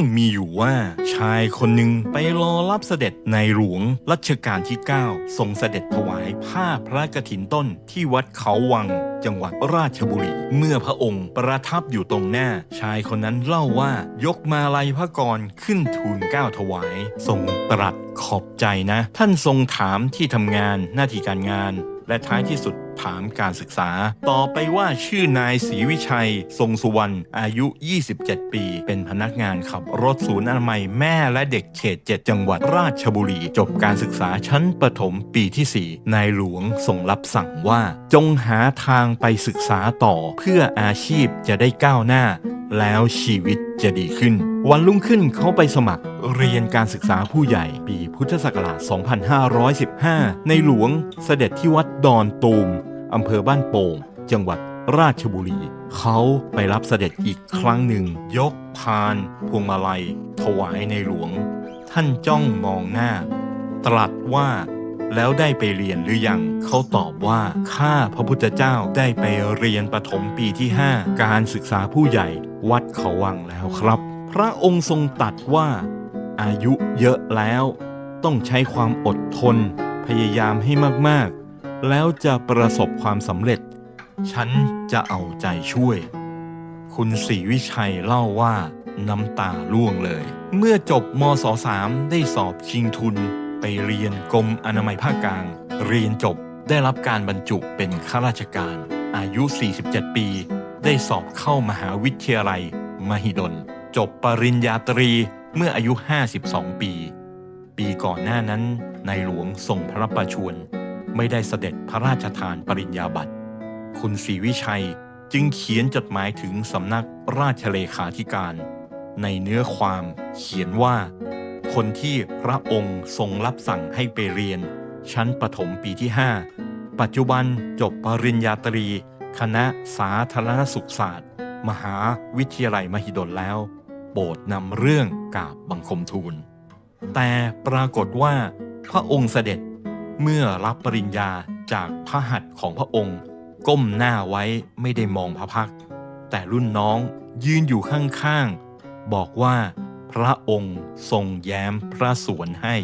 รื่องมีอยู่ว่าชายคนหนึ่งไปรอรับเสด็จในหลวงรัชกาลที่ 9 ทรงเสด็จถวายผ้าพระกฐินต้นที่วัดเขาวัง จังหวัดราชบุรี เมื่อพระองค์ประทับอยู่ตรงหน้า ชายคนนั้นเล่าว่ายกมาลัยพระกรขึ้นทูลเก้าถวาย ทรงตรัสขอบใจนะ ท่านทรงถามที่ทำงานหน้าที่การงาน และท้ายที่สุด ถามการศึกษา ต่อไปว่าชื่อนายศรีวิชัย ทรงสุวรรณอายุ 27 ปี เป็นพนักงานขับรถศูนย์อนามัยแม่และเด็กเขต 7 จังหวัดราชบุรี จบการศึกษาชั้นประถมปีที่ 4 นายหลวงทรงรับสั่งว่า จงหาทางไปศึกษาต่อเพื่ออาชีพจะได้ก้าวหน้า แล้วชีวิตจะดีขึ้น วันรุ่งขึ้นเขาไปสมัครเรียนการศึกษาผู้ใหญ่ ปีพุทธศักราช 2515 ในหลวงเสด็จที่วัดดอนตูม อำเภอบ้านโป่ง จังหวัดราชบุรี เขาไปรับเสด็จอีกครั้งหนึ่ง ยกพานพวงมาลัย ถวายในหลวง ท่านจ้องมองหน้า ตรัสว่าแล้วได้ไปเรียนหรือยัง เขาตอบว่าข้าพระพุทธเจ้าได้ไปเรียนประถมปีที่ 5 การศึกษาผู้ใหญ่ วัดเขาวังแล้วครับ พระองค์ทรงตรัสว่า อายุเยอะแล้ว ต้องใช้ความอดทน พยายามให้มาก แล้วจะประสบความสำเร็จ ฉันจะเอาใจช่วย คุณศรีวิชัยเล่าว่าน้ำตาร่วงเลย เมื่อจบมศ3ได้สอบชิงทุน ไปเรียนกรมอนามัยภาคกลาง เรียนจบได้รับการบรรจุเป็นข้าราชการ อายุ 47 ปี ได้สอบเข้ามหาวิทยาลัย มหิดล จบปริญญาตรีเมื่ออายุ 52 ปี ปีก่อนหน้านั้นในหลวงทรงพระประชวร ไม่ได้เสด็จพระราชทานปริญญาบัตร คุณศรีวิชัยจึงเขียนจดหมายถึงสำนักราชเลขาธิการ ในเนื้อความเขียนว่า คนที่พระองค์ทรงรับสั่งให้ไปเรียน ชั้นประถมปีที่ 5 ปัจจุบันจบปริญญาตรี คณะสาธารณสุขศาสตร์ มหาวิทยาลัยมหิดลแล้ว โปรดนำเรื่องกาบบังคมทูล แต่ปรากฏว่าพระองค์เสด็จ เมื่อรับปริญญาจากพระหัตถ์ของพระองค์ ก้มหน้าไว้ไม่ได้มองพระพัก แต่รุ่นน้องยืนอยู่ข้างๆ บอกว่าพระองค์ทรงแย้มพระสวนให้